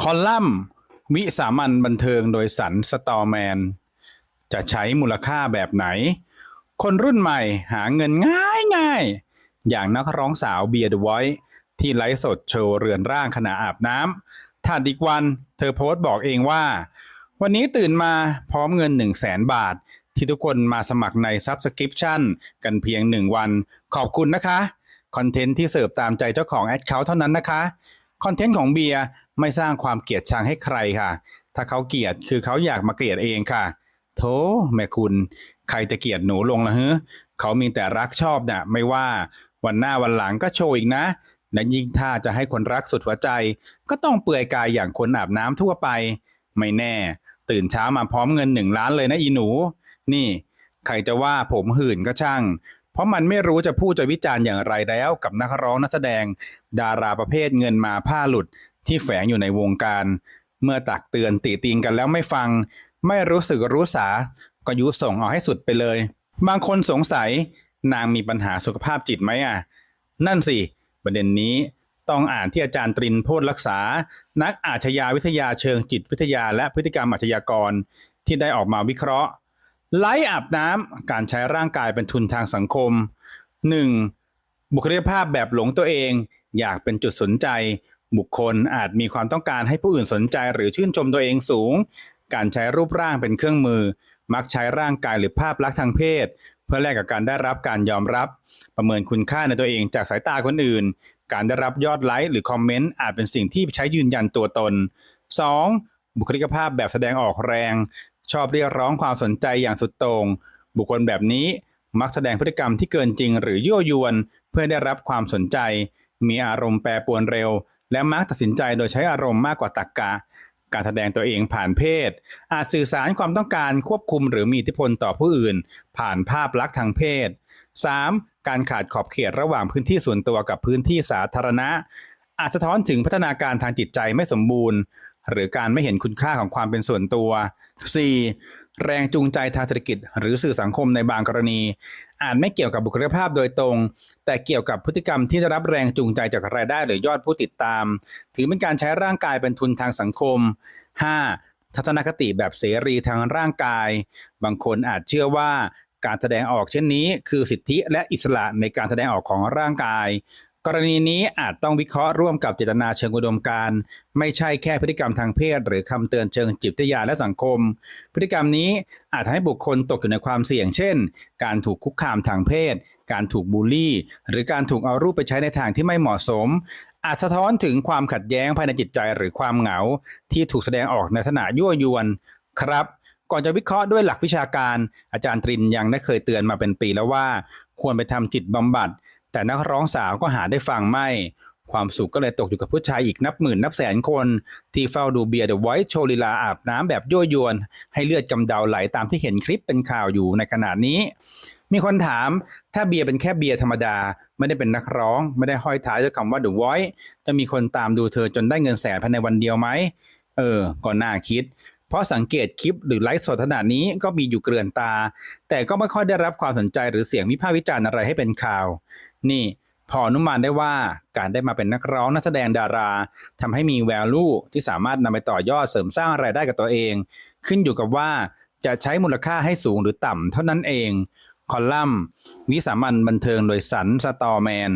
คอลัมน์วิสามันบันเทิงโดยสันสตอแมน จะใช้มูลค่าแบบไหน คนรุ่นใหม่หาเงินง่ายง่ายอย่างนักร้องสาวเบียร์ดไวท์ที่ไลฟ์สดโชว์เรือนร่างขณะอาบน้ำถัดอีกวันเธอโพสต์บอกเองว่า วันนี้ตื่นมาพร้อมเงิน 1 0 0 0 0แสนบาท ที่ทุกคนมาสมัครใน Subscription กันเพียง 1 วัน ขอบคุณนะคะ คอนเทนต์ที่เสิร์ฟตามใจเจ้าของแอดเคาท์เท่านั้นนะคะ คอนเทนต์ของเบียร์ ไม่สร้างความเกลียดชังให้ใครค่ะ ถ้าเขาเกลียดคือเขาอยากมาเกลียดเองค่ะโธ่แม่คุณ ใครจะเกลียดหนูลงละฮึเขามีแต่รักชอบน่ะไม่ว่าวันหน้าวันหลังก็โชว์อีกนะและยิ่งถ้าจะให้คนรักสุดหัวใจ ก็ต้องเปลือยกายอย่างคนอาบน้ำทั่วไป ไม่แน่ ตื่นเช้ามาพร้อมเงินหนึ่งล้านเลยนะอีหนู นี่ ใครจะว่าผมหื่นก็ช่าง เพราะมันไม่รู้จะพูดจะวิจารณ์อย่างไรแล้ว กับนักร้องนักแสดง ดาราประเภทเงินมาผ้าหลุด ที่แฝงอยู่ในวงการ เมื่อตักเตือนติติงกันแล้วไม่ฟัง ไม่รู้สึกรู้สา ก็ยุส่งเอาให้สุดไปเลย บางคนสงสัยนางมีปัญหาสุขภาพจิตไหมอะ นั่นสิ ประเด็นนี้ต้องอ่านที่อาจารย์ตรินโพธรักษา นักอาชญาวิทยาเชิงจิตวิทยาและพฤติกรรมอาชญากร ที่ได้ออกมาวิเคราะห์ ไล่อาบน้ำการใช้ร่างกายเป็นทุนทางสังคม 1. บุคลิกภาพแบบหลงตัวเอง อยากเป็นจุดสนใจ บุคคลอาจมีความต้องการให้ผู้อื่นสนใจหรือชื่นชมตัวเองสูง การใช้รูปร่างเป็นเครื่องมือ มักใช้ร่างกายหรือภาพลักษณ์ทางเพศ เพื่อแลกกับการได้รับการยอมรับ ประเมินคุณค่าในตัวเองจากสายตาคนอื่น การได้รับยอดไลค์หรือคอมเมนต์อาจเป็นสิ่งที่ใช้ยืนยันตัวตน 2. บุคลิกภาพแบบแสดงออกแรง ชอบเรียกร้องความสนใจอย่างสุดโต่งบุคคลแบบนี้มักแสดงพฤติกรรมที่เกินจริงหรือยั่วยวน เพื่อได้รับความสนใจ มีอารมณ์แปรปรวนเร็ว และมักตัดสินใจโดยใช้อารมณ์มากกว่าตรรกกะ การแสดงตัวเองผ่านเพศ อาจสื่อสารความต้องการควบคุมหรือมีอิทธิพลต่อผู้อื่น ผ่านภาพลักษณ์ทางเพศ 3. การขาดขอบเขตระหว่างพื้นที่ส่วนตัวกับพื้นที่สาธารณะ อาจสะท้อนถึงพัฒนาการทางจิตใจไม่สมบูรณ์ หรือการไม่เห็นคุณค่าของความเป็นส่วนตัว 4. แรงจูงใจทางเศรษฐกิจ หรือสื่อสังคมในบางกรณี อาจไม่เกี่ยวกับบุคลิกภาพโดยตรง แต่เกี่ยวกับพฤติกรรมที่ได้รับแรงจูงใจจากรายได้หรือยอดผู้ติดตาม ถือเป็นการใช้ร่างกายเป็นทุนทางสังคม 5. ทัศนคติแบบเสรีทางร่างกาย บางคนอาจเชื่อว่าการแสดงออกเช่นนี้ คือสิทธิและอิสระในการแสดงออกของร่างกาย กรณีนี้อาจต้องวิเคราะห์ร่วมกับเจตนาเชิงอุดมการณ์ไม่ใช่แค่พฤติกรรมทางเพศ หรือคำเตือนเชิงจิตวิทยาและสังคม พฤติกรรมนี้อาจทำให้บุคคลตกอยู่ในความเสี่ยง เช่น การถูกคุกคามทางเพศ การถูกบูลลี่ หรือการถูกเอารูปไปใช้ในทางที่ไม่เหมาะสม อาจสะท้อนถึงความขัดแย้งภายในจิตใจหรือความเหงา ที่ถูกแสดงออกในลักษณะยั่วยวน ครับก่อนจะวิเคราะห์ด้วยหลักวิชาการ อาจารย์ตรินยังได้เคยเตือนมาเป็นปีแล้วว่า ควรไปทำจิตบำบัด แต่นักร้องสาวก็หาได้ฟังไม่ ความสุขก็เลยตกอยู่กับผู้ชายอีกนับหมื่นนับแสนคน ที่เฝ้าดูเบียร์เดอะไวท์โชลีลาอาบน้ำแบบยั่วยวน ให้เลือดกำเดาไหลตามที่เห็นคลิปเป็นข่าวอยู่ในขณะนี้ มีคนถามถ้าเบียร์เป็นแค่เบียร์ธรรมดา ไม่ได้เป็นนักร้อง ไม่ได้ห้อยท้ายด้วยคำว่า The Voice จะมีคนตามดูเธอจนได้เงินแสนภายในวันเดียวไหมเออก็น่าคิดเพราะสังเกตคลิปหรือไลฟ์สดขนาดนี้ก็มีอยู่เกลื่อนตา แต่ก็ไม่ค่อยได้รับความสนใจหรือเสียงวิพากษ์วิจารณ์อะไรให้เป็นข่าว นี่พออนุมานได้ว่าการได้มาเป็นนักร้องนักแสดงดาราทำให้มีแวลูที่สามารถนำไปต่อยอดเสริมสร้างรายได้กับตัวเอง ขึ้นอยู่กับว่าจะใช้มูลค่าให้สูงหรือต่ำเท่านั้นเอง คอลัมน์วิสามันบันเทิงโดยสันสตอแมน